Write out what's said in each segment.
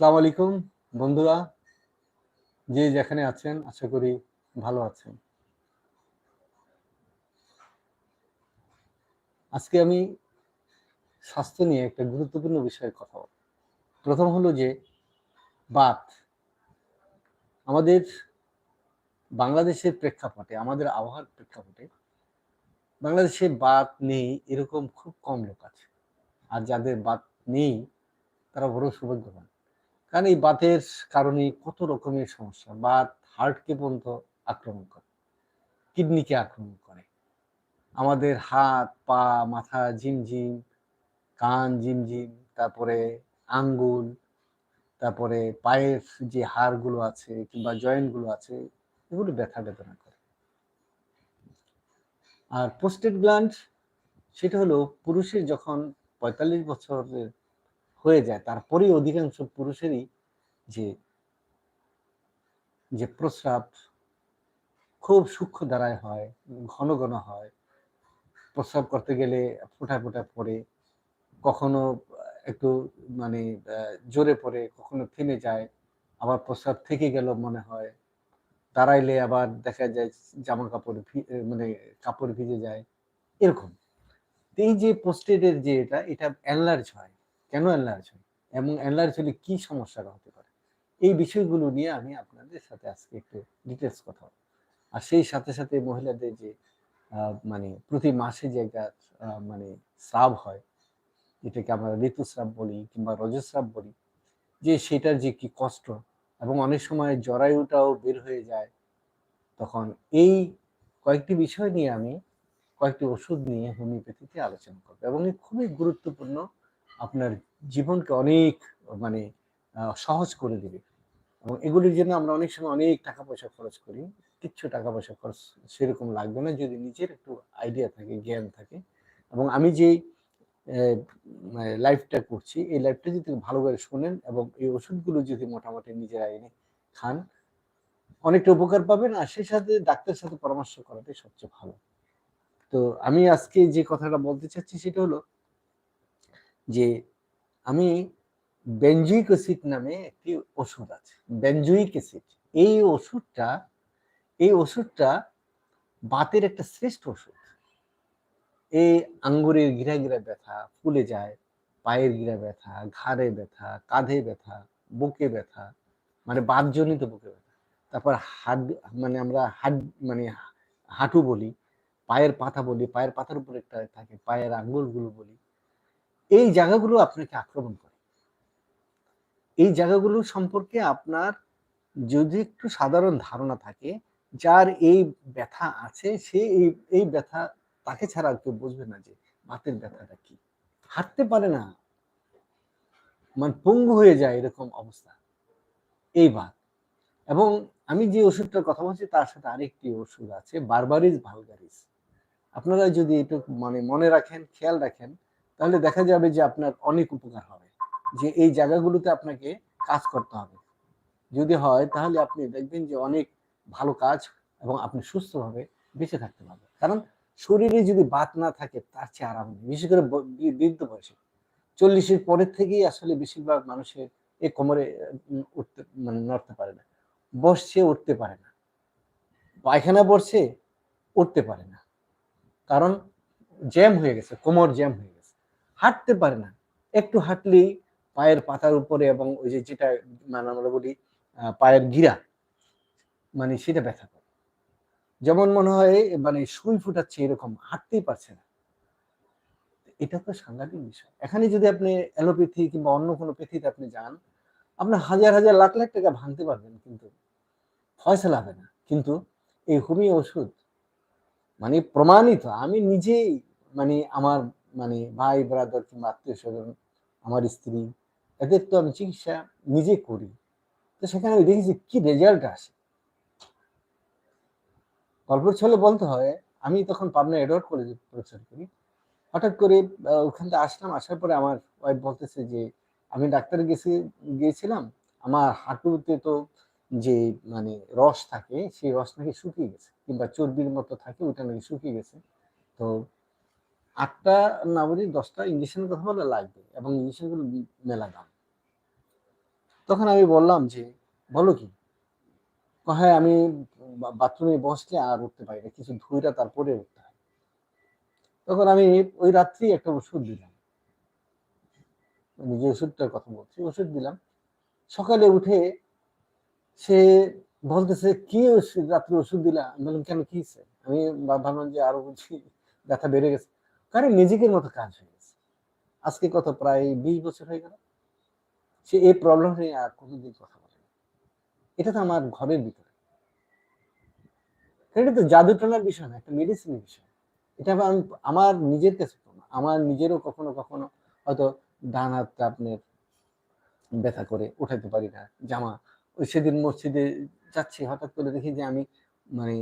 সালাম আলাইকুম, বন্ধুরা। যে যেখানে আছেন, আশা করি ভালো আছেন। আজকে আমি স্বাস্থ্য নিয়ে একটা গুরুত্বপূর্ণ বিষয়ে কথা প্রথম হলো যে, বাত। আমাদের বাংলাদেশের প্রেক্ষাপটে, আমাদের আবহাওয়ার প্রেক্ষাপটে বাংলাদেশে বাত নেই এরকম খুব কম লোক আছে। আর যাদের বাত নেই, তারা বড় সৌভাগ্যবান। কারণ এই বাতের কারণে কত রকমের সমস্যা। বাত হার্টকে পর্যন্ত আক্রমণ করে, কিডনিকে আক্রমণ করে। আমাদের হাত, পা, মাথা ঝিমঝিম, কান ঝিমঝিম, তারপরে আঙ্গুল, তারপরে পায়ের যে হাড়গুলো আছে কিংবা জয়েন্টগুলো আছে, এগুলো ব্যথা বেদনা করে। আর পোস্টেড গ্ল্যান্ড, সেটা হলো পুরুষের যখন পঁয়তাল্লিশ বছরের হয়ে যায়। তারপরেই অধিকাংশ পুরুষেরই যে যে প্রস্রাব খুব সূক্ষ্ম দ্বারায় হয়, ঘন ঘন হয়। প্রস্রাব করতে গেলে ফোটা ফোটা পড়ে, কখনো একটু মানে জোরে পড়ে, কখনো থেমে যায়, আবার প্রস্রাব থেকে গেল মনে হয়। দাঁড়াইলে আবার দেখা যায় জামা কাপড় মানে কাপড় ভিজে যায়, এরকম। এই যে পোস্টেডের যে এটা এটা অ্যানলার্জ হয়। কেন অ্যানলার্জ হয়? এবং অ্যানলার্জ হলে কি সমস্যাটা হতে পারে? এই বিষয়গুলো নিয়ে আমি আপনাদের সাথে আজকে একটু ডিটেলস কথা আর সেই সাথে সাথে মহিলাদের যে মানে প্রতি মাসে যে একটা মানে স্রাব হয় যেটাকে আমরা ঋতুস্রাব বলি কিংবা রজস্রাব বলি, যে সেটার যে কি কষ্ট এবং অনেক সময় জরায়ুটাও বের হয়ে যায়, তখন এই কয়েকটি বিষয় নিয়ে আমি কয়েকটি ওষুধ নিয়ে হোমিওপ্যাথিতে আলোচনা করব এবং খুবই গুরুত্বপূর্ণ আপনার জীবনকে অনেক মানে সহজ করে দিবে। এবং এগুলির জন্য আমরা অনেক সময় অনেক টাকা পয়সা খরচ করি। কিচ্ছু টাকা পয়সা খরচ সেরকম লাগবে না। যদি নিজের একটু আইডিয়া থাকে, জ্ঞান থাকে। এবং আমি যেই লাইফটা করছি, এই লাইফটা যদি ভালো করে শোনেন এবং এই ওষুধগুলো যদি মোটামুটি নিজেরা এনে খান, অনেকটা উপকার পাবেন। আর সেই সাথে ডাক্তারের সাথে পরামর্শ করাটাই সবচেয়ে ভালো। তো আমি আজকে যে কথাটা বলতে চাচ্ছি সেটা হলো যে আমি বেঞ্জুইক অ্যাসিড নামে একটি ওষুধ আছে বেঞ্জুইক অ্যাসিড এই ওষুধটা এই ওষুধটা বাতের একটা শ্রেষ্ঠ ওষুধ। এই আঙ্গুরের গিরা গিরা ব্যথা, ফুলে যায়, পায়ের গিরা ব্যথা, ঘাড়ে ব্যথা, কাঁধে ব্যথা, বুকে ব্যথা মানে বাতজনিত বুকে ব্যথা। তারপর হাড মানে আমরা হাড মানে হাঁটু বলি, পায়ের পাতা বলি, পায়ের পাতার উপর একটা থাকে, পায়ের আঙ্গুলগুলো বলি। এই জায়গাগুলো আপনাকে আক্রমণ করে। এই জায়গাগুলো সম্পর্কে আপনার যদি একটু সাধারণ ধারণা থাকে, যার এই ব্যথা আছে, সে এই এই ব্যথা, তাকে ছাড়া কেউ বুঝবে না যে বাতের ব্যথাটা কি। হাঁটতে পারে না। মানে পঙ্গু হয়ে যায় এরকম অবস্থা। এই বাত। এবং আমি যে ওষুধটার কথা বলছি, তার সাথে আরেকটি ওষুধ আছে বারবারিজ ভালগারিজ আপনারা যদি একটু মানে মনে রাখেন, খেয়াল রাখেন তাহলে দেখা যাবে যে আপনার অনেক উপকার হবে, যে এই জায়গাগুলোতে আপনাকে কাজ করতে হবে। যদি হয় তাহলে আপনি দেখবেন যে অনেক ভালো কাজ এবং আপনি সুস্থভাবে বেঁচে থাকতে পারবেন। কারণ শরীরে যদি বাত না থাকে তার চেয়ে আরাম নেই, বিশেষ করে বৃদ্ধ বয়সে। চল্লিশের পরের থেকেই আসলে বেশিরভাগ মানুষের এই কোমরে উঠতে মানে নড়তে পারে না। বসছে, উঠতে পারে না। পায়খানা বসছে, উঠতে পারে না। কারণ জ্যাম হয়ে গেছে, কোমর জ্যাম হয়ে গেছে। হাঁটতে পারে না। একটু হাঁটলেই পায়ের পাতার উপরে এবং ওই যে যেটা মানে আমরা বলি পায়ের গিরা মানে সেটা ব্যথা করে। যেমন মনে হয় মানে সুই ফুটাচ্ছে এরকম, হাঁটতেই পারছে না। এটা তো সাংঘাতিক বিষয়। এখানে যদি আপনি অ্যালোপ্যাথি কিংবা অন্য কোনো পেথিতে আপনি যান, আপনার হাজার হাজার লাখ লাখ টাকা ভাঙতে পারবেন কিন্তু ফয়সলা হবে না। কিন্তু এই হোমিও ওষুধ মানে প্রমাণিত, আমি নিজেই মানে আমার মানে ভাই ব্রাদার কিংবা আত্মীয় স্বজন, আমার স্ত্রী, এদের তো আমি চিকিৎসা নিজে করি। তো সেখানে আমি দেখেছি কি রেজাল্ট আসে। গল্পের ছলে বলতে হয়, আমি তখন পাবনা এডওয়ার্ড কলেজে প্রচার করি। হঠাৎ করে ওখান থেকে আসলাম, আসার পরে আমার ওয়াইফ বলতেছে যে, আমি ডাক্তার গেছি, গিয়েছিলাম, আমার হাঁটুতে তো যে মানে রস থাকে, সেই রস নাকি শুকিয়ে গেছে, কিংবা চর্বির মতো থাকে ওটা নাকি শুকিয়ে গেছে। তো আটটা না বলি দশটা ইঞ্জেকশনের কথা বলে লাগবে এবং ইঞ্জেকশনগুলো মেলা দাম। তখন আমি বললাম যে, বলো কি? হ্যাঁ আমি বাথরুমে বসলে আর উঠতে পারি না, কিছু ধুইরা তারপরে উঠতে হয়। তখন আমি ওই রাত্রি একটা ওষুধ দিলাম। যে ওষুধটার কথা বলছি, ওষুধ দিলাম। সকালে উঠে সে বলতেছে, কি ওষুধ, রাত্রে ওষুধ দিলা? আমি বললাম, কেন, কি আমি ভাবলাম যে আরও বুঝি, ব্যথা বেড়ে গেছে। কারণ মিউজিকের মতো কাজ হয়ে গেছে। আজকে কত, প্রায় বিশ বছর হয়ে গেল? সে এই প্রবলেম নিয়ে আর কোনোদিন কথা বলে এটা তো আমার ঘরের ভিতরে। এটা তো জাদু টানার বিষয় না, একটা মেডিসিনের বিষয়। এটা আমি, আমার নিজের কাছে আমার নিজেরও কখনো কখনো হয়তো ডান হাতটা আপনার ব্যথা করে উঠাইতে পারি না, জামা। ওই সেদিন মসজিদে যাচ্ছি, হঠাৎ করে দেখি যে আমি মানে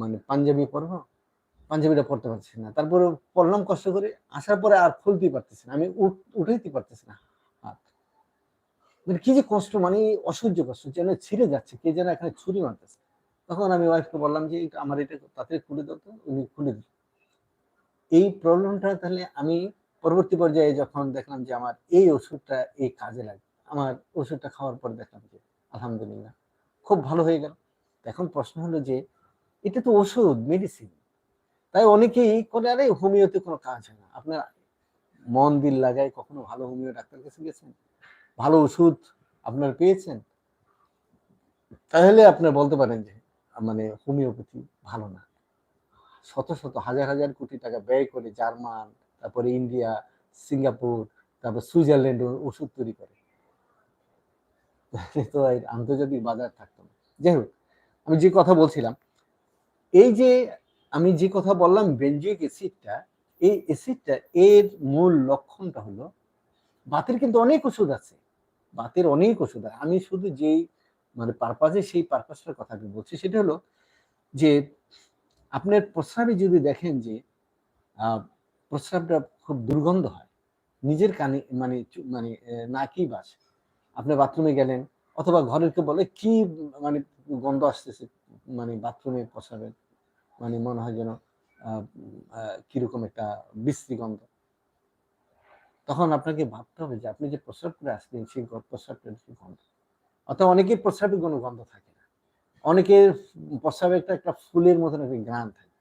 মানে পাঞ্জাবি পরবো পাঞ্জাবিটা পড়তে পারছি না। তারপরে পড়লাম কষ্ট করে, আসার পরে আর খুলতেই পারতেছি না। আমি উঠাইতে পারতেছি না হাত। মানে কি যে কষ্ট মানে অসহ্য কষ্ট যেন ছিঁড়ে যাচ্ছে, কে যেন এখানে ছুরি মারতেছে। তখন আমি ওয়াইফকে বললাম যে আমার এটা তাড়াতাড়ি খুলে দাও তো, উনি খুলে দিল। এই প্রবলেমটা তাহলে আমি পরবর্তী পর্যায়ে যখন দেখলাম যে, আমার এই ওষুধটা এই কাজে লাগে। আমার ওষুধটা খাওয়ার পর দেখলাম যে, আলহামদুলিল্লাহ, খুব ভালো হয়ে গেল। এখন প্রশ্ন হলো যে, এটা তো ওষুধ মেডিসিন তাই অনেকেই করে, আরে হোমিওতে কোনো কাজ হয় না। আপনার মন দিল লাগায় কখনো ভালো হোমিও ডাক্তার কাছে গেছেন? ভালো ওষুধ আপনার পেয়েছেন? তাহলে আপনার বলতে পারেন যে মানে হোমিওপ্যাথি ভালো না। শত শত, হাজার হাজার কোটি টাকা ব্যয় করে জার্মান, তারপরে ইন্ডিয়া, সিঙ্গাপুর, তারপর সুইজারল্যান্ড ওষুধ তৈরি করে। তো আন্তর্জাতিক বাজার থাকতো না। যাই হোক, আমি যে কথা বলছিলাম, এই যে আমি যে কথা বললাম বেঞ্জিক অ্যাসিডটা এই অ্যাসিডটা এর মূল লক্ষণটা হলো, বাতের কিন্তু অনেক ওষুধ আছে। বাতের অনেক ওষুধ আছে। আমি শুধু যেই মানে পারপাজে সেই পারপাসটার কথা বলছি, সেটা হলো যে আপনার প্রস্রাবে যদি দেখেন যে প্রস্রাবটা খুব দুর্গন্ধ হয়, নিজের কানে মানে মানে নাকি বাস। আপনি বাথরুমে গেলেন, অথবা ঘরের কেউ বলে, কি মানে গন্ধ আসতেছে মানে বাথরুমে প্রস্রাবের? মানে মনে হয় যেন কীরকম একটা বিশ্রী গন্ধ। তখন আপনাকে ভাবতে হবে যে আপনি যে প্রস্রাব করে আসলেন সেই প্রস্রাবটা গন্ধ? অর্থাৎ অনেকের প্রস্রাবে কোনো গন্ধ থাকে না। অনেকের প্রস্রাবে একটা একটা ফুলের মতন একটা গ্রাম থাকে।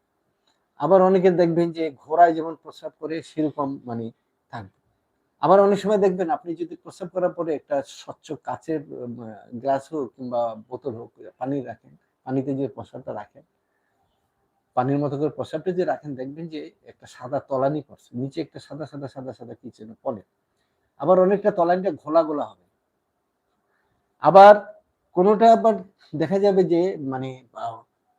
আবার অনেকে দেখবেন যে ঘোড়ায় যেমন প্রস্রাব করে, সেরকম মানে থাকবে। আবার অনেক সময় দেখবেন আপনি যদি প্রস্রাব করার পরে একটা স্বচ্ছ কাচের গ্লাস হোক কিংবা বোতল হোক, পানি রাখেন, পানিতে যে প্রস্রাবটা রাখেন পানির মতো করে প্রস্রাবটা যে রাখেন, দেখবেন যে একটা সাদা তলানি পড়ছে, নিচে একটা সাদা সাদা সাদা সাদা কি যেন পড়ে। আবার অনেকটা তলানিটা ঘোলা গোলা হবে। আবার কোনোটা আবার দেখা যাবে যে মানে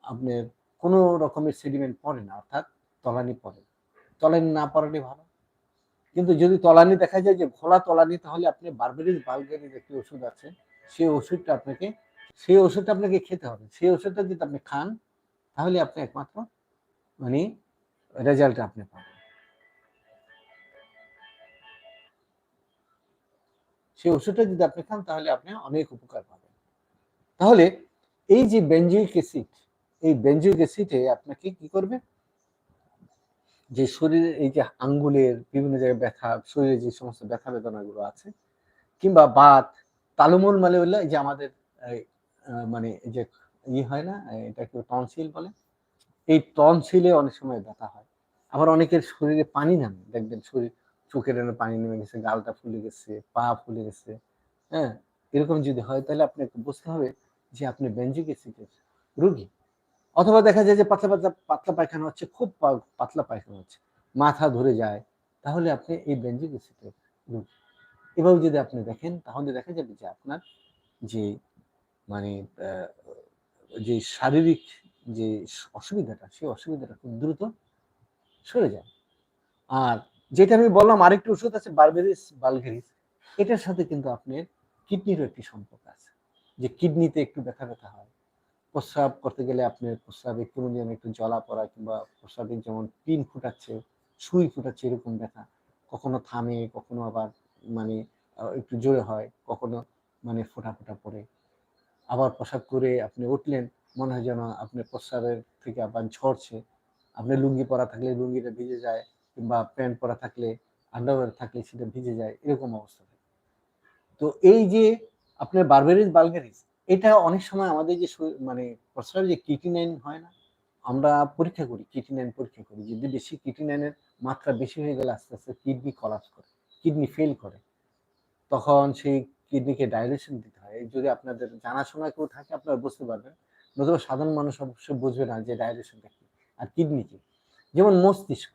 আপনার কোনো রকমের সেডিমেন্ট পড়ে না, অর্থাৎ তলানি পড়ে। তলানি না পড়ালে ভালো। কিন্তু যদি তলানি দেখা যায় যে ঘোলা তলানি, তাহলে আপনি বারবেরিস বালগেরির একটি ওষুধ আছে, সেই ওষুধটা আপনাকে, সেই ওষুধটা আপনাকে খেতে হবে। সেই ওষুধটা যদি আপনি খান তাহলে আপনি একমাত্র মানে রেজাল্ট আপনি পাবেন। সেই ওষুধটা যদি আপনি খান, তাহলে আপনি অনেক উপকার পাবেন। তাহলে এই যে বেঞ্জিক অ্যাসিড এই বেঞ্জিক অ্যাসিডে আপনাকে কি করবে? যে শরীরের এই যে আঙ্গুলের বিভিন্ন জায়গায় ব্যথা, শরীরে যে সমস্ত ব্যথা বেদনাগুলো আছে, কিংবা বাত, তালুমুল মানে হলো যে আমাদের মানে যে ই হয় না এটা কি টনসিল বলে। এই টনসিলে অনেক সময় ব্যথা হয়। আবার অনেকের শরীরে পানি নামে। দেখবেন শরীর চোখের পানি নেমে গেছে, গালটা ফুলে গেছে, পা ফুলে গেছে হ্যাঁ? এরকম যদি হয় তাহলে আপনাকে বুঝতে হবে যে আপনি বেঞ্জিক অ্যাসিডের রুগী। অথবা দেখা যায় যে পাতলা পাতলা পাতলা পায়খানা হচ্ছে, খুব পাতলা পায়খানা হচ্ছে, মাথা ধরে যায়, তাহলে আপনি এই বেঞ্জিক অ্যাসিডের রুগী। এভাবে যদি আপনি দেখেন, তাহলে দেখা যাবে যে আপনার যে মানে যে শারীরিক যে অসুবিধাটা, সেই অসুবিধাটা খুব দ্রুত সরে যায়। আর যেটা আমি বললাম, আরেকটি ওষুধ আছে বারবেরিস বালগেরিস। এটার সাথে কিন্তু আপনার কিডনিরও একটি সম্পর্ক আছে। যে কিডনিতে একটু ব্যথা ব্যথা হয়, প্রস্রাব করতে গেলে আপনার প্রস্রাবে কোনো যেন একটু জলা পড়া কিংবা প্রস্রাবে যেমন পিন ফুটাচ্ছে, সুই ফুটাচ্ছে, এরকম ব্যথা কখনো থামে, কখনো আবার মানে একটু জোরে হয়, কখনো মানে ফোটা ফোটা পড়ে। আবার প্রস্রাব করে আপনি উঠলেন, মনে হয় যেন আপনি প্রস্রাবের থেকে আবার ঝরছে। আপনি লুঙ্গি পরা থাকলে লুঙ্গিটা ভিজে যায় কিংবা প্যান্ট পরা থাকলে, আন্ডারওয়্যার থাকলে সেটা ভিজে যায়, এরকম অবস্থা থাকে। তো এই যে আপনার বারবেরিস বালগারিস, এটা অনেক সময় আমাদের যে মানে প্রস্রাবে যে কিটিনাইন হয় না, আমরা পরীক্ষা করি কিটিনাইন পরীক্ষা করি। যদি বেশি কিটিনাইনের মাত্রা বেশি হয়ে গেলে আস্তে আস্তে কিডনি কলাপস করে, কিডনি ফেল করে, তখন সেই কিডনিকে ডাইলেশন দিতে যদি আপনাদের জানাশোনা কেউ থাকে, আপনারা বুঝতে পারবেন। নতুবা সাধারণ মানুষ অবশ্যই বুঝবে না যে ডাইলেশনটা কি। আর কিডনি কি? যেমন মস্তিষ্ক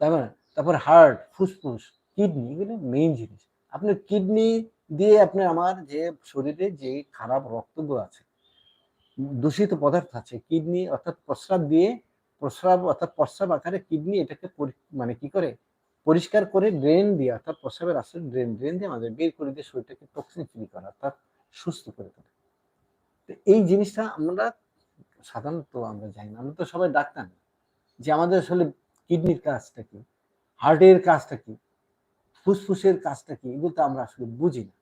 তারপর তারপর হার্ট ফুসফুস কিডনি এগুলো মেইন জিনিস। আপনার কিডনি দিয়ে আপনার আমার যে শরীরে যে খারাপ রক্তগুলো আছে, দূষিত পদার্থ আছে কিডনি অর্থাৎ প্রস্রাব দিয়ে, প্রস্রাব অর্থাৎ প্রস্রাব আকারে কিডনি এটাকে মানে কি করে? পরিষ্কার করে ড্রেন দিয়ে, অর্থাৎ প্রস্রাবের আসলে ড্রেন ড্রেন দিয়ে আমাদের বের করে দিয়ে শরীরটাকে টক্সিন ফ্রি করা, অর্থাৎ সুস্থ করে তোলে। তো এই জিনিসটা আমরা সাধারণত আমরা জানি না। আমরা তো সবাই ডাক্তার না। যে আমাদের আসলে কিডনির কাজটা কি, হার্টের কাজটা কি, ফুসফুসের কাজটা কি, এগুলো তো আমরা আসলে বুঝি না।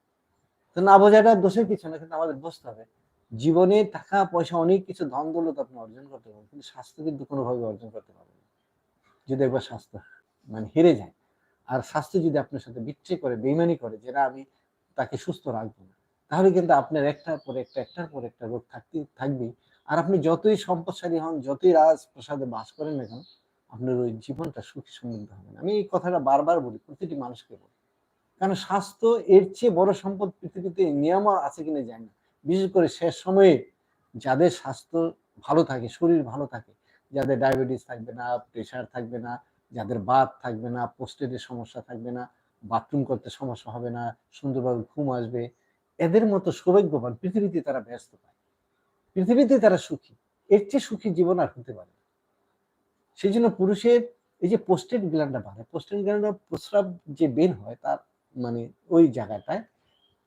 তো না বোঝাটা দোষের কিছু না, কিন্তু আমাদের বুঝতে হবে। জীবনে টাকা, পয়সা অনেক কিছু ধন দৌলত আপনি অর্জন করতে পারবেন, কিন্তু স্বাস্থ্য কিন্তু কোনোভাবে অর্জন করতে পারবেন যদি একবার স্বাস্থ্য মানে হেরে যায়। আর স্বাস্থ্য যদি আপনার সাথে বিচ্ছে করে, বেইমানি করে, যেটা আমি তাকে সুস্থ রাখব না, তাহলে কিন্তু আপনার একটার পর একটা, একটার পর একটা রোগ থাকতে, থাকবেই। আর আপনি যতই সম্পদশালী হন, যতই রাজ প্রসাদে বাস করেন না কেন, আপনার ওই জীবনটা সুখী সমৃদ্ধ হবে না। আমি এই কথাটা বারবার বলি, প্রতিটি মানুষকে বলি। কারণ স্বাস্থ্য এর চেয়ে বড় সম্পদ পৃথিবীতে নিয়ম আছে কিনা জানি না। বিশেষ করে শেষ সময়ে যাদের স্বাস্থ্য ভালো থাকে, শরীর ভালো থাকে, যাদের ডায়াবেটিস থাকবে না, প্রেশার থাকবে না যাদের বাত থাকবে না পোস্টেডের সমস্যা থাকবে না বাথরুম করতে সমস্যা হবে না, সুন্দরভাবে ঘুম আসবে, এদের মতো সৌভাগ্যবান পৃথিবীতে তারা ব্যস্ত পায়। পৃথিবীতে তারা সুখী, এর চেয়ে সুখী জীবন আর হতে পারে। সেই জন্য পুরুষের এই যে পোস্টেড গ্ল্যান্ডটা বাড়ে পোস্টেড গ্ল্যান্ডটা প্রস্রাব যে বের হয় তার মানে ওই জায়গাটায়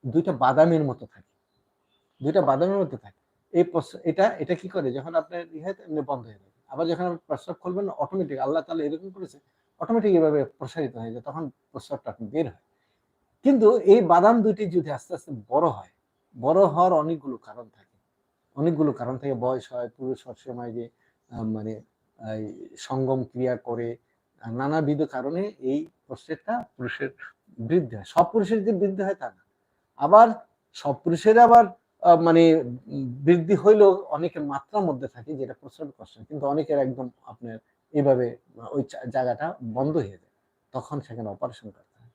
দুইটা বাদামের মতো থাকে। দুইটা বাদামের মতো থাকে। এই এটা এটা কি করে? যখন আপনার হয় বন্ধ হয়ে আবার যখন আপনি প্রস্রাব করবেন অটোমেটিক আল্লাহ তাআলা এরকম করেছে অটোমেটিক এভাবে প্রসারিত হয়ে যায়, তখন প্রস্রাবটা বের হয়। কিন্তু এই বাদাম দুইটি যদি আস্তে আস্তে বড় হয়, বড় হওয়ার অনেকগুলো কারণ থাকে। অনেকগুলো কারণ থাকে, বয়স হয়, পুরুষ সবসময় যে মানে সঙ্গম ক্রিয়া করে নানাবিধ কারণে এই প্রস্টেটটা পুরুষের বৃদ্ধি হয়। সব পুরুষের যে বৃদ্ধি হয় তা না। আবার সব পুরুষের আবার মানে বৃদ্ধি হইলেও অনেকের মাত্রার মধ্যে থাকে যেটা প্রস্রাব কষ্ট কিন্তু অনেকের একদম আপনার এইভাবে ওই জায়গাটা বন্ধ হয়ে যায়। তখন সেখানে অপারেশন করতে হয়।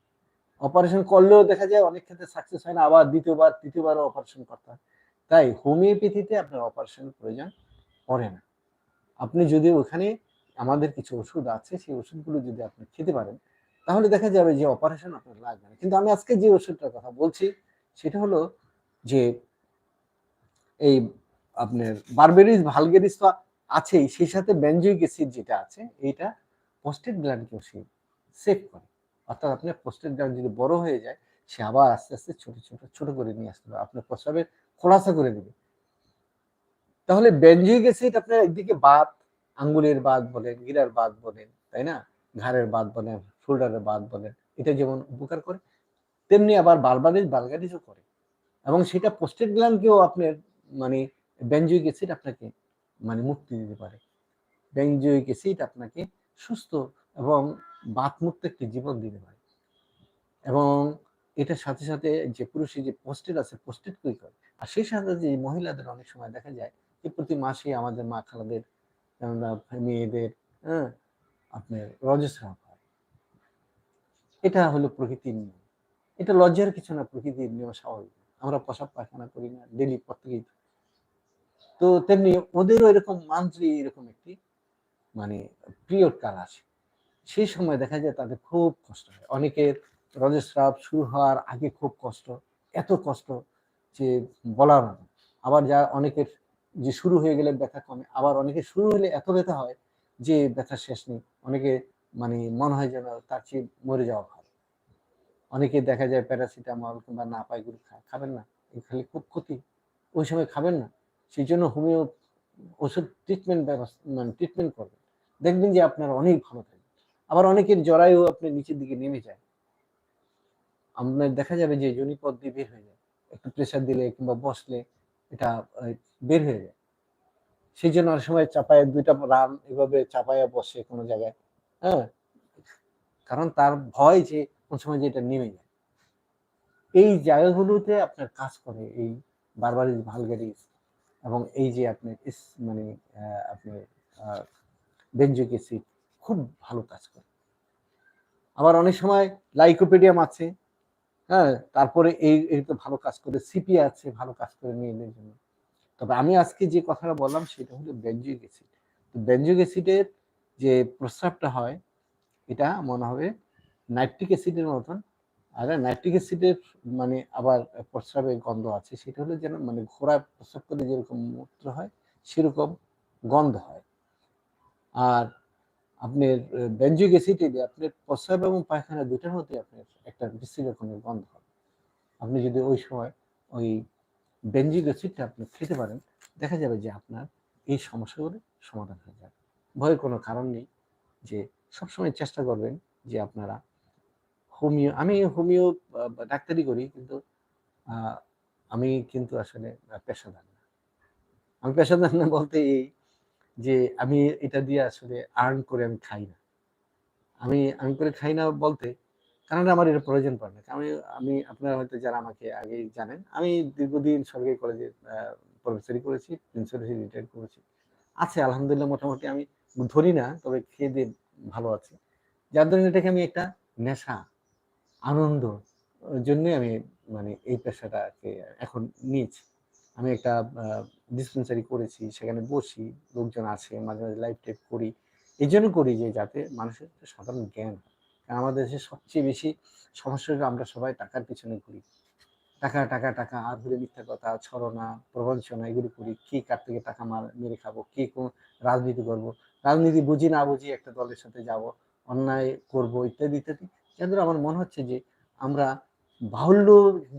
অপারেশন করলেও দেখা যায় অনেক ক্ষেত্রে সাকসেস হয় না, আবার দ্বিতীয়বার, তৃতীয়বারও অপারেশন করতে হয়। তাই হোমিওপ্যাথিতে আপনার অপারেশন প্রয়োজন পড়ে না। আপনি যদি ওখানে আমাদের কিছু ওষুধ আছে, সেই ওষুধগুলো যদি আপনি খেতে পারেন, তাহলে দেখা যাবে যে অপারেশন আপনার লাগবে না। কিন্তু আমি আজকে যে ওষুধটার কথা বলছি, সেটা হলো যে এই আপনার বারবেরিস ভালগেরিস তো আছেই, সেই সাথে বেনজয়িক অ্যাসিড যেটা আছে, এইটা পোস্টেড গ্ল্যান্ডকেও সে সেভ করে। অর্থাৎ আপনার পোস্টেড গ্ল্যান্ড যদি বড় হয়ে যায়, সে আবার আস্তে আস্তে ছোট ছোট ছোট করে নিয়ে আসতে হবে আপনার প্রস্রাবের খোলাসা করে দেবে। তাহলে বেনজয়িক অ্যাসিড আপনার একদিকে বাত আঙ্গুলের বাত বলেন, গিরার বাত বলেন, তাই না? ঘাড়ের বাত বলেন, শোল্ডারের বাত বলেন, এটা যেমন উপকার করে, তেমনি আবার বারবারিস বালগারিসও করে। এবং সেটা পোস্টেড গ্ল্যান্ডকেও আপনার মানে বেনজয়িক অ্যাসিড আপনাকে মানে মুক্তি দিতে পারে। বেনজয়িক অ্যাসিড আপনাকে সুস্থ এবং বাতমুক্ত একটি জীবন দিতে পারে। এবং এটার সাথে সাথে যে পুরুষের যে পোস্টেড আছে পোস্টেড কই করে। আর সেই সাথে যে মহিলাদের অনেক সময় দেখা যায় যে প্রতি মাসে আমাদের মা খালাদের মেয়েদের হ্যাঁ আপনার রজস্রাব হয়। এটা হলো প্রকৃতির নিয়ম। এটা লজ্জার কিছু না, প্রকৃতির নিয়ম স্বাভাবিক। আমরা প্রসাব পায়খানা করি না ডেলি প্রত্যেকেই তো তেমনি ওদেরও এরকম মান্থলি এরকম একটি মানে পিরিয়ড কাল আসে সেই সময় দেখা যায় তাদের খুব কষ্ট হয়। অনেকের রজস্রাব শুরু হওয়ার আগে খুব কষ্ট, এত কষ্ট যে বলার মতো। আবার যা অনেকের যে শুরু হয়ে গেলে ব্যথা কমে, আবার অনেকে শুরু হলে এত ব্যথা হয় যে ব্যথা শেষ নেই। অনেকে মানে মনে হয় যেন তার চেয়ে মরে যাওয়া ভালো। অনেকে দেখা যায় প্যারাসিটামল কিংবা না পাইগুলো খায় খাবেন না। খালি খুব ক্ষতি। ওই সময় খাবেন না। সেই জন্য হোমিও ওষুধ ট্রিটমেন্ট ব্যবস্থা মানে ট্রিটমেন্ট করবেন। দেখবেন যে আপনার অনেক ভালো থাকবে আবার অনেকের জরায়ু আপনার নিচের দিকে নেমে যায়। আপনার দেখা যাবে যে জনিপদ দিয়ে বের হয়ে যায়। একটু প্রেশার দিলে কিংবা বসলে এটা বের হয়ে যায়। সেই জন্য অনেক সময় চাপায় দুইটা রান এভাবে চাপায়া বসে কোনো জায়গায় হ্যাঁ? কারণ তার ভয় যে কোন সময় যে এটা নেমে যায়। এই জায়গাগুলোতে আপনার কাজ করে এই বারবারিজ ভালগারিজ এবং এই যে আপনি মানে আপনি বেঞ্জিক অ্যাসিড খুব ভালো কাজ করে। আবার অনেক সময় লাইকোপেডিয়াম আছে হ্যাঁ তারপরে এই এই তো ভালো কাজ করে, সিপি আছে, ভালো কাজ করে মেয়েদের জন্য। তবে আমি আজকে যে কথাটা বললাম সেটা হলো বেঞ্জিক অ্যাসিড তো বেঞ্জিক অ্যাসিডের যে প্রস্রাবটা হয়, এটা মনে হবে নাইট্রিক অ্যাসিডের মতন আর নাইট্রিক অ্যাসিডের মানে আবার প্রস্রাবে গন্ধ আছে, সেটা হলো যেন মানে ঘোড়া প্রস্রাব করে যেরকম মূত্র হয়, সেরকম গন্ধ হয়। আর আপনার বেঞ্জিক অ্যাসিডে আপনার প্রস্রাব এবং পায়খানা দুটার মধ্যে আপনার একটা বিশ্রী রকমের গন্ধ হবে আপনি যদি ওই সময় ওই বেঞ্জিক অ্যাসিডটা আপনি খেতে পারেন, দেখা যাবে যে আপনার এই সমস্যাগুলো সমাধান হয়ে যাবে। ভয়ের কোনো কারণ নেই যে সবসময় চেষ্টা করবেন যে আপনারা হোমিও, আমি হোমিও ডাক্তারি করি, কিন্তু আমি কিন্তু আসলে পেশাদার না। আমি পেশাদার না বলতে এই যে, আমি এটা দিয়ে আসলে আর্ন করে আমি খাই না। আমি আমি করে খাই না বলতে, কারণ আমার এটা প্রয়োজন পড়ে না। আমি আমি, আপনারা হয়তো যারা আমাকে আগেই জানেন, আমি দীর্ঘদিন সরকারি কলেজে প্রফেসরি করেছি প্রিন্সিপাল হিসেবে রিটায়ার করেছি। আছে, আলহামদুলিল্লাহ মোটামুটি আমি ধরি না, তবে খেয়ে দিয়ে ভালো আছি। যার জন্য এটাকে আমি একটা নেশা আনন্দ জন্যই আমি মানে এই পেশাটাকে এখন নিয়েছি। আমি একটা ডিসপেন্সারি করেছি, সেখানে বসি, লোকজন আছে মাঝে মাঝে লাইভ টাইপ করি। এই জন্য করি যে যাতে মানুষের একটা সাধারণ জ্ঞান হয়। কারণ আমাদের দেশে সবচেয়ে বেশি সমস্যা আমরা সবাই টাকার পিছনে ঘুরি। টাকা টাকা টাকা, আর ধরে মিথ্যা কথা ছড়না প্রবঞ্চনা, এগুলো করি। কি কার থেকে টাকা মার, মেরে খাব, কি কোন রাজনীতি করব? রাজনীতি বুঝি না বুঝি একটা দলের সাথে যাব, অন্যায় করব, ইত্যাদি ইত্যাদি। যাদের আমার মনে হচ্ছে যে আমরা বাহুল্য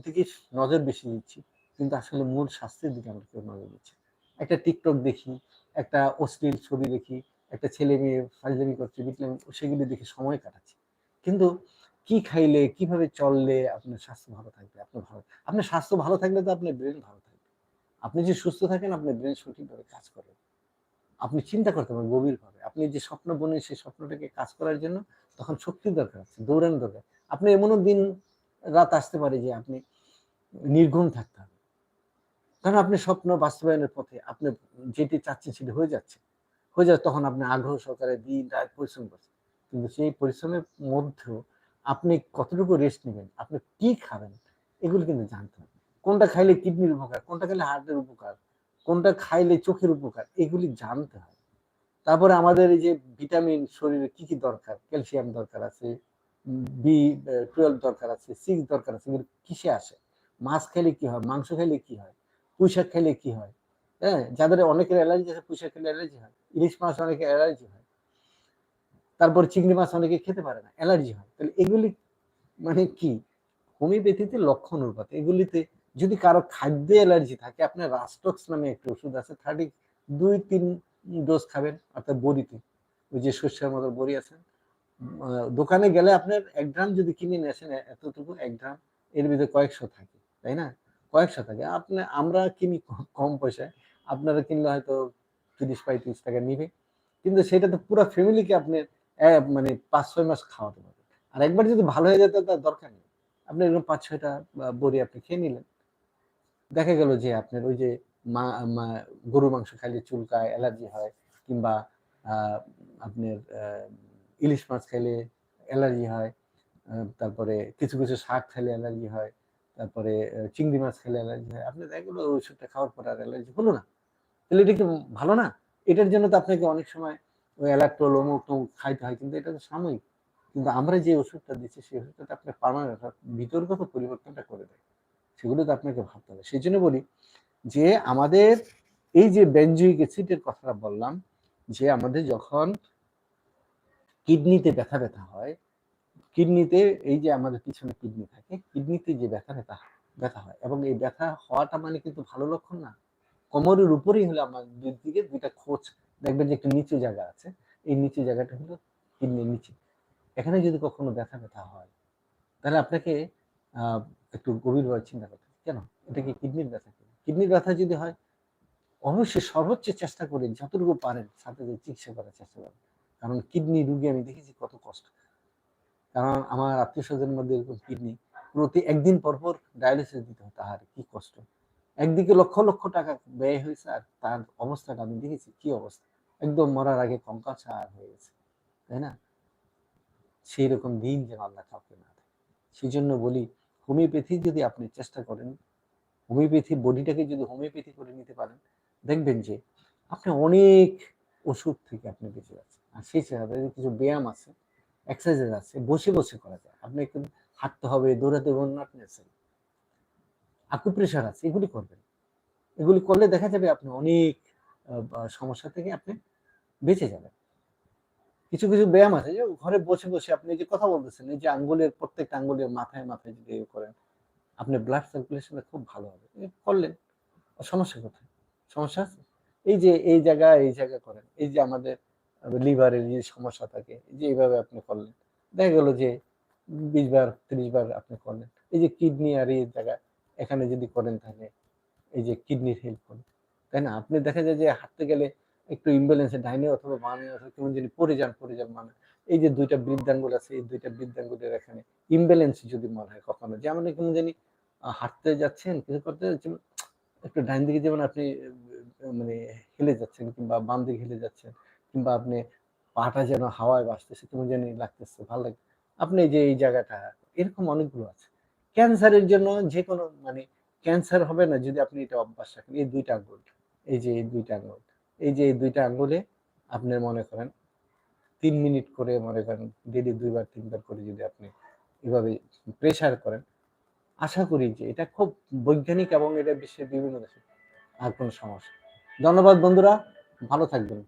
দিকে নজর বেশি দিচ্ছি, কিন্তু আসলে মূল স্বাস্থ্যের দিকে আমরা কেউ নজর দিচ্ছি একটা টিকটক দেখি, একটা অশ্লীল ছবি দেখি, একটা ছেলে মেয়ে ফাজলামি করছে বিটলামি সেগুলি দেখে সময় কাটাচ্ছি। কিন্তু কি খাইলে, কীভাবে চললে আপনার স্বাস্থ্য ভালো থাকবে, আপনার ভালো আপনার স্বাস্থ্য ভালো থাকলে তো আপনার ব্রেন ভালো থাকবে। আপনি যে সুস্থ থাকেন, আপনার ব্রেন সঠিকভাবে কাজ করে। আপনি চিন্তা করতে পারেন গভীরভাবে। আপনি যে স্বপ্ন বনেন, সেই স্বপ্নটাকে কাজ করার জন্য তখন শক্তির দরকার আছে দৌড়ানো দরকার। আপনি এমনও দিন, রাত আসতে পারে যে আপনি নির্ঘুম থাকতে হবে। কারণ আপনি স্বপ্ন বাস্তবায়নের পথে আপনি যেটি চাচ্ছেন সেটি হয়ে যাচ্ছে। হয়ে যাচ্ছে তখন আপনি আগ্রহ সহকারে দিন, রাত পরিশ্রম করছেন। কিন্তু সেই পরিশ্রমের মধ্যেও আপনি কতটুকু রেস্ট নেবেন, আপনি কি খাবেন, এগুলো কিন্তু জানতে হবে। কোনটা খাইলে কিডনির উপকার, কোনটা খাইলে হার্টের উপকার, কোনটা খাইলে চোখের উপকার, এগুলি জানতে হয় তারপরে আমাদের এই যে ভিটামিন শরীরে কি কি দরকার? ক্যালসিয়াম দরকার আছে বি টুয়েলভ দরকার আছে সিক্স দরকার আছে, এগুলো কিসে আসে? মাছ খাইলে কি হয়? মাংস খাইলে কি হয়? পুঁই শাক খাইলে কি হয়? হ্যাঁ যাদের অনেকের অ্যালার্জি আছে, পুঁই শাক খেলে অ্যালার্জি হয়। ইলিশ মাছ অনেকের অ্যালার্জি হয়। তারপর চিংড়ি মাছ অনেকে খেতে পারে না, অ্যালার্জি হয়। তাহলে এগুলি মানে কি? হোমিওপ্যাথিতে লক্ষণ অনুপাত এগুলিতে যদি কারও খাদ্যে অ্যালার্জি থাকে, আপনার রাস্টক্স নামে একটা ওষুধ আছে থার্টি দুই তিন ডোজ খাবেন অর্থাৎ বড়িতে। ওই যে শস্যের মতো বড়ি আছে। আহ, দোকানে গেলে আপনার এক গ্রাম যদি কিনে নিয়ে আসেন এতটুকু এক গ্রাম এর ভিতরে কয়েকশো থাকে তাই না? কয়েকশো থাকে। আপনি আমরা কিনি কম পয়সায়। আপনারা কিনলে হয়তো তিরিশ পঁয়ত্রিশ টাকা নিবে। কিন্তু সেটা তো পুরো ফ্যামিলিকে আপনি মানে পাঁচ ছয় মাস খাওয়াতে পারবেন। আর একবার যদি ভালো হয়ে যেত তার দরকার নেই। আপনি এরকম পাঁচ ছয়টা বড়ি আপনি খেয়ে নিলেন। দেখা গেল যে আপনার ওই যে মা গরুর মাংস খাইলে চুলকায়, অ্যালার্জি হয় কিংবা আপনার ইলিশ মাছ খাইলে অ্যালার্জি হয় তারপরে কিছু কিছু শাক খেলে অ্যালার্জি হয়, তারপরে চিংড়ি মাছ খেলে অ্যালার্জি হয়। আপনার এগুলো গেলো ওষুধটা খাওয়ার পর আর অ্যালার্জি হলো না। তাহলে এটা কি ভালো না? এটার জন্য তো আপনাকে অনেক সময় ওই অ্যালাক্টোল অমুক, তমুক খাইতে হয়, কিন্তু এটা তো সাময়িক। কিন্তু আমরা যে ওষুধটা দিচ্ছি, সেই ওষুধটা আপনার পারমানেন্ট অর্থাৎ ভিতরগত পরিবর্তনটা করে দেয়। সেগুলো তো আপনাকে ভাবতে হবে। সেই জন্য বলি যে আমাদের এই যে বেঞ্জুইক অ্যাসিডের কথাটা বললাম, যে আমাদের যখন কিডনিতে ব্যথা ব্যথা হয় কিডনিতে এই যে আমাদের পিছনে কিডনি থাকে কিডনিতে যে ব্যথা ব্যথা ব্যথা হয় এবং এই ব্যথা হওয়াটা মানে কিন্তু ভালো লক্ষণ না। কোমরের উপরেই হলো আমাদের দুই দিকে দুইটা খোঁজ, দেখবেন যে একটা নিচু জায়গা আছে, এই নিচু জায়গাটা হলো কিডনির নিচে। এখানে যদি কখনো ব্যথা ব্যথা হয়, তাহলে আপনাকে একটু গভীরভাবে চিন্তা করতে। কেন? এটা কি কিডনির ব্যথা কিনা কিডনির ব্যথা যদি হয়, অবশ্যই সর্বোচ্চ চেষ্টা করে যতটুকু পারেন সাথে চিকিৎসা করার চেষ্টা করেন কারণ কিডনি রুগী আমি দেখেছি কত কষ্ট। কারণ আমার আত্মীয় স্বজনের মধ্যে এরকম কিডনি, প্রতি একদিন পর পর ডায়ালিসিস দিতে হয়, তাহার কি কষ্ট। একদিকে লক্ষ লক্ষ টাকা ব্যয় হয়েছে আর তার অবস্থাটা আমি দেখেছি, কি অবস্থা। একদম মরার আগে কঙ্কাল হয়ে গেছে, তাই না? সেই রকম দিন যেন আল্লাহ কাউকে না সেই জন্য বলি, হোমিওপ্যাথি যদি আপনি চেষ্টা করেন হোমিওপ্যাথি বডিটাকে যদি হোমিওপ্যাথি করে নিতে পারেন, দেখবেন যে আপনি অনেক ওষুধ থেকে আপনি বেঁচে যাচ্ছেন আর সেই সাথে কিছু ব্যায়াম আছে এক্সারসাইজ আছে, বসে বসে করা যায়। আপনি একটু হাঁটতে হবে, দৌড়াতে হবে নট নেসেসারি আকুপ্রেশার আছে, এগুলি করবেন। এগুলি করলে দেখা যাবে আপনি অনেক সমস্যা থেকে আপনি বেঁচে যাবেন। কিছু কিছু ব্যায়াম আছে যে ঘরে বসে বসে আপনি যে কথা বলতেছেন, এই যে আঙ্গুলের, প্রত্যেকটা আঙ্গুলের মাথায় মাথায় যদি করেন আপনি ব্লাড সার্কুলেশনে খুব ভালো হবে। করলেন সমস্যা কোথায়? সমস্যা আছে? এই যে, এই জায়গা এই জায়গা করেন। এই যে আমাদের লিভারের যে সমস্যা থাকে যে এইভাবে আপনি করলেন। দেখা গেল যে বিশ বার, ত্রিশ বার আপনি করলেন। এই যে কিডনি আর এই জায়গা, এখানে যদি করেন তাহলে এই যে কিডনির হেল্প করেন। তাই না? আপনি দেখা যায় যে হাঁটতে গেলে একটু ইমব্যালেন্সে ডাইনে অথবা বামে অথবা কেমন যদি পড়ে যান পড়ে যান মানে। এই যে দুইটা বৃদ্ধাঙ্গুল আছে, এই দুইটা বৃদ্ধাঙ্গুলের এখানে ইমব্যালেন্স যদি মনে হয় কখনো, যেমন কেমন জানি হাঁটতে যাচ্ছেন, কিছু করতে যাচ্ছেন, একটু ডাইন দিকে যেমন আপনি মানে হেলে যাচ্ছেন কিংবা বাম দিকে হেলে যাচ্ছেন, কিংবা আপনি পাটা যেন হাওয়ায় বাসতেছে কেমন যেন লাগতেছে, ভালো লাগে আপনি যে এই জায়গাটা, এরকম অনেকগুলো আছে। ক্যান্সারের জন্য যে কোনো মানে ক্যান্সার হবে না যদি আপনি এটা অভ্যাস রাখেন। এই দুইটা আঙ্গুল, এই যে এই দুইটা আঙ্গুল, এই যে এই দুইটা আঙ্গুলে আপনি মনে করেন তিন মিনিট করে মনে করেন ডেলি দুইবার, তিনবার করে যদি আপনি এভাবে প্রেশার করেন আশা করি যে এটা খুব বৈজ্ঞানিক এবং এটা বিশ্বের বিভিন্ন দেশে আর কোনো সমস্যা ধন্যবাদ বন্ধুরা, ভালো থাকবেন।